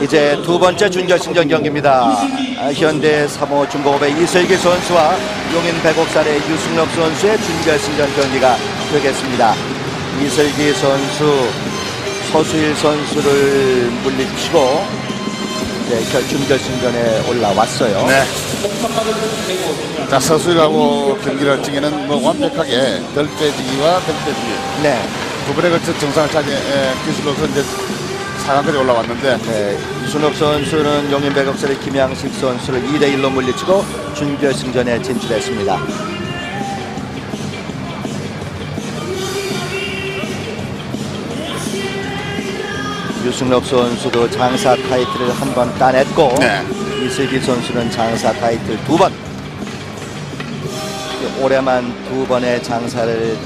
이제 두 번째 준결승전 경기입니다. 아, 현대 3호 중고업의 이슬기 선수와 용인 백옥살의 유승엽 선수의 준결승전 경기가 되겠습니다. 이슬기 선수, 서수일 선수를 물리치고 이제 결- 준결승전에 올라왔어요. 네. 자 서수일하고 경기를 할 적에는 뭐 완벽하게 덜 빼지기와 덜 빼지기 네. 두 번에 걸쳐 정상을 차지 에, 기술로서 이제 4강까지 올라왔는데 네, 이순엽 선수는 용인 백옥살의 김양식 선수를 2대1로 물리치고 준결승전에 진출했습니다. 유승엽 선수도 장사 타이틀을 한 번 따냈고 네. 이슬기 선수는 장사 타이틀 두 번. 올해만 두 번의 장사를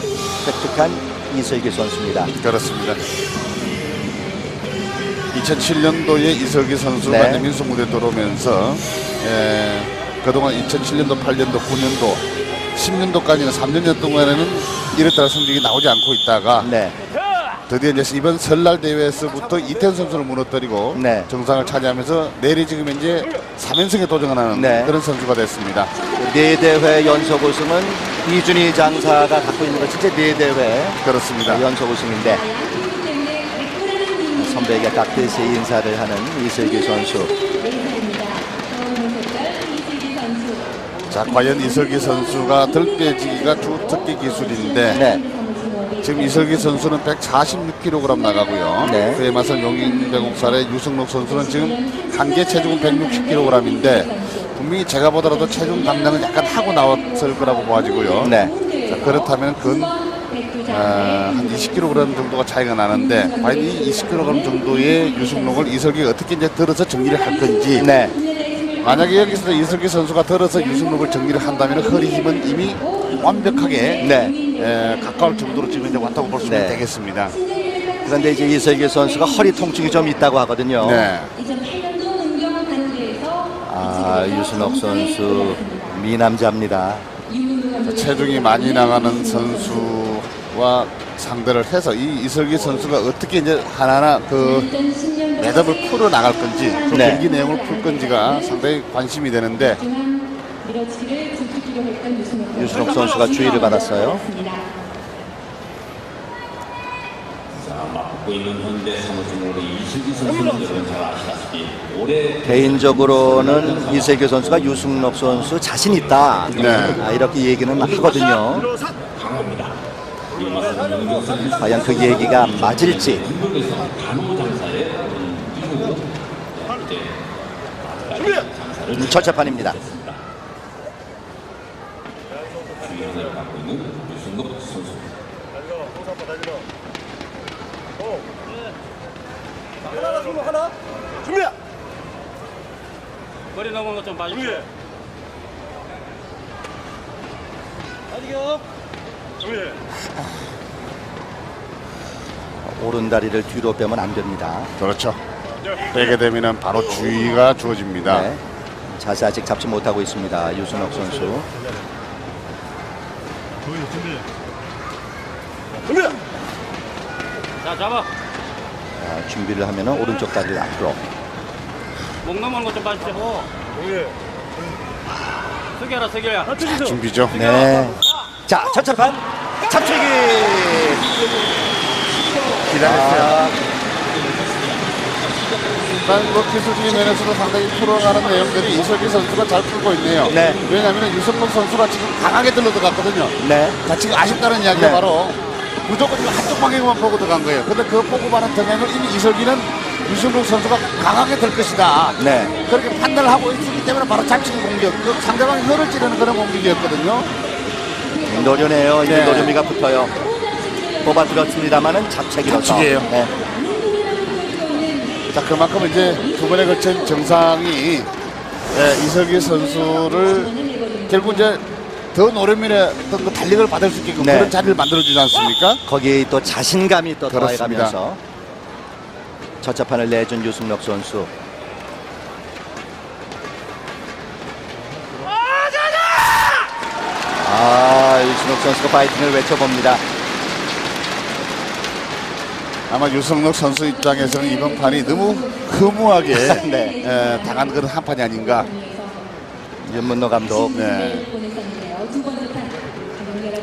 획득한 이슬기 선수입니다. 그렇습니다. 2007년도에 이석기 선수가 네. 이제 민속 무대 들어오면서 에, 그동안 2007년도, 8년도, 9년도, 10년도까지는 3년 동안에는 이랬다라 성적이 나오지 않고 있다가 네, 드디어 이제 이번 설날 대회에서부터 이태현 선수를 무너뜨리고 네. 정상을 차지하면서 내리 지금 이제 3연승에 도전하는 네. 그런 선수가 됐습니다. 네 대회 연속 우승은 이준희 장사가 갖고 있는 것이 이제 네 대회 그렇습니다. 연속 우승인데 선배에게 깍듯이 인사를 하는 이슬기 선수. 자, 과연 이석기 선수가 덜 빼지기가 주 특기 기술인데 네, 지금 이석기 선수는 146kg 나가고요. 네. 그에 맞서 용인 배국살의 유승록 선수는 지금 한계 체중은 160kg인데 분명히 제가 보더라도 체중 감량을 약간 하고 나왔을 거라고 보아지고요. 네, 자, 그렇다면 근 어, 한 20kg 정도가 차이가 나는데 과연 이 20kg 정도의 유승록을 이석기가 어떻게 이제 들어서 정리를 할 건지 네, 만약에 여기서 이석기 선수가 들어서 유승록을 정리를 한다면 허리 힘은 이미 완벽하게 네. 에, 가까울 정도로 지금 이제 왔다고 볼 수는 네. 되겠습니다. 그런데 이제 이슬기 선수가 허리 통증이 좀 있다고 하거든요. 네. 2008년도 문경단지에서 아, 유순옥 선수 미남자입니다. 자, 체중이 많이 나가는 선수 와 상대를 해서 이 이석기 선수가 어떻게 이제 하나하나 그 일단 10년 매듭을 풀어 나갈 건지 그 네. 경기 내용을 풀 건지가 상당히 관심이 되는데 유순옥 선수가 주의를 받았어요. 이슬기 개인적으로는 이슬기 선수가 유승록 선수 자신 있다. 네. 아, 이렇게 얘기는 하거든요. 과연 그 얘기가 맞을지. 유승급 선수. 머리 넘어간 것좀 봐주세요. 아니요. 오른 다리를 뒤로 빼면 안 됩니다. 그렇죠. 빼게 되면은 바로 주의가 주어집니다. 네. 자세 아직 잡지 못하고 있습니다. 유순옥 선수. 자, 잡아. 아, 준비를 하면 오른쪽 다리를 앞으로. 목 넘어간 것좀 봐주세요. 숙여라, 숙여야. 준비죠. 네. 자, 첫째판 잡치기. 기다렸어요. 아, 일단 뭐 기술적인 면에서도 상당히 풀어가는 내용들이 이석기 선수가 잘 풀고 있네요. 네. 왜냐하면 유승록 선수가 지금 강하게 들러 들어갔거든요. 네. 자, 지금 아쉽다는 이야기가 네. 바로 무조건 지금 한쪽 방향만 보고 들어간 거예요. 근데 그 보고 가는 경향을 이미 이석기는 유승록 선수가 강하게 들 것이다. 네. 그렇게 판단을 하고 있기 때문에 바로 잡치기 공격, 그 상대방 혀를 찌르는 그런 공격이었거든요. 노련해요. 이제 네. 노련미가 붙어요. 뽑아들었습니다만은 잡채기로서. 잡채기예요. 네. 자, 그만큼 이제 두 번에 걸친 정상이 예, 이석기 선수를 결국 이제 더 노련밀의 어떤 그 달력을 받을 수 있게끔 네. 그런 자리를 만들어주지 않습니까? 거기에 또 자신감이 또 그렇습니다. 더해가면서 첫째판을 내준 유승록 선수. 아, 유승록 선수가 파이팅을 외쳐봅니다. 아마 유성록 선수 입장에서는 이번 판이 너무 허무하게 네. 에, 당한 그런 한 판이 아닌가. 윤문노 감독 네.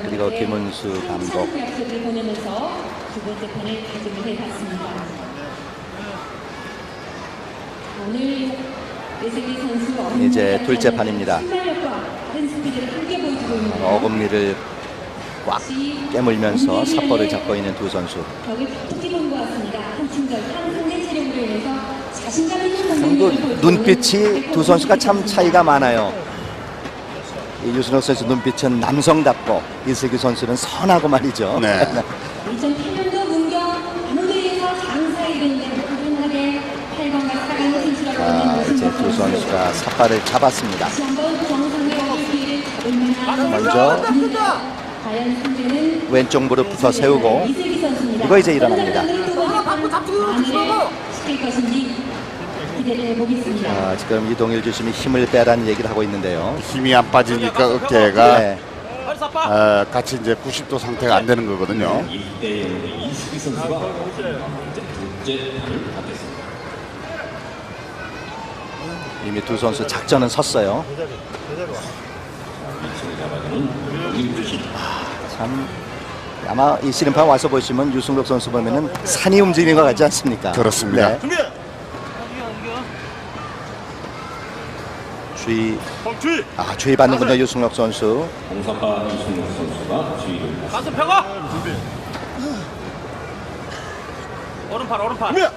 그리고 김은수 감독 이제 둘째 판입니다. 어금니를 꽉 깨물면서 삿발을 잡고 있는 두 선수. 그 보여주고 눈빛이 두 선수가 참 차이가 많아요. 이 유순호 선수 눈빛은 남성답고 이슬기 선수는 선하고 말이죠. 네. 2008년도 문경 한국에서 장사에 이르는데 꾸준하게 8번과 4강 진출하고 자, 이제 두 선수가 삿발을 잡았습니다. 먼저 왼쪽 무릎부터 세우고. 이거 이제 일어납니다. 해보겠습니다. 아, 지금 이동일 주심이 힘을 빼라는 얘기를 하고 있는데요. 힘이 안 빠지니까 어깨가 네. 어, 같이 이제 90도 상태가 안 되는 거거든요. 1대 0의 이수기 선수가 이제 둘째 판을 받겠습니다. 이미 두 선수 작전은 섰어요. 이승을 잡아주는 김주신. 참 아마 이 씨름판 와서 보시면 유승록 선수 보면은 산이 움직이는 것 같지 않습니까? 그렇습니다. 네. 주의 아 주의 받는군요 유승록 선수. 공사파 이승우 선수가 주의를. 가슴 펴고. 오른팔 오른팔. 그래.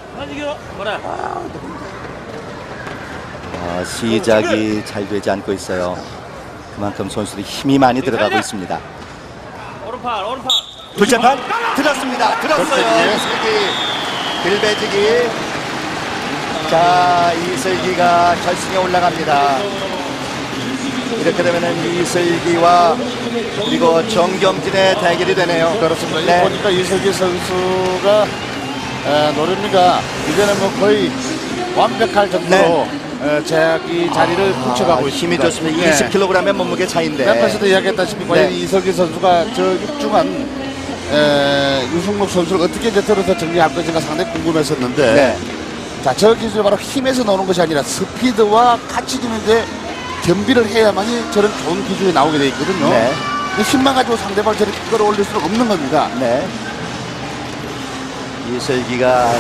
아, 시작이 잘 되지 않고 있어요. 그만큼 선수들이 힘이 많이 들어가고 있습니다. 오른팔 오른팔. 둘째 판 들었습니다. 들었어요. 들었지. 이슬기 빌배지기. 자 이슬기가 결승에 올라갑니다. 이렇게 되면은 이슬기와 그리고 정경진의 대결이 되네요. 그렇습니다. 네. 이 보니까 이석기 선수가 에, 노련미가 이제는 뭐 거의 완벽할 정도로 에, 자기 자리를 네. 아, 있습니다. 힘이 좋습니다. 네. 20kg의 몸무게 차인데. 멤버스도 이야기했다시피 과연 네. 이석기 선수가 저 육중한 에, 유승록 선수를 어떻게 이제 들어서 정리할 것인가 상당히 궁금했었는데 네. 자, 저 기술이 바로 힘에서 나오는 것이 아니라 스피드와 같이 좀 이제 겸비를 해야만이 저런 좋은 기술이 나오게 돼 있거든요. 네. 이 힘만 가지고 상대방을 저렇게 끌어올릴 수는 없는 겁니다. 네. 이슬기가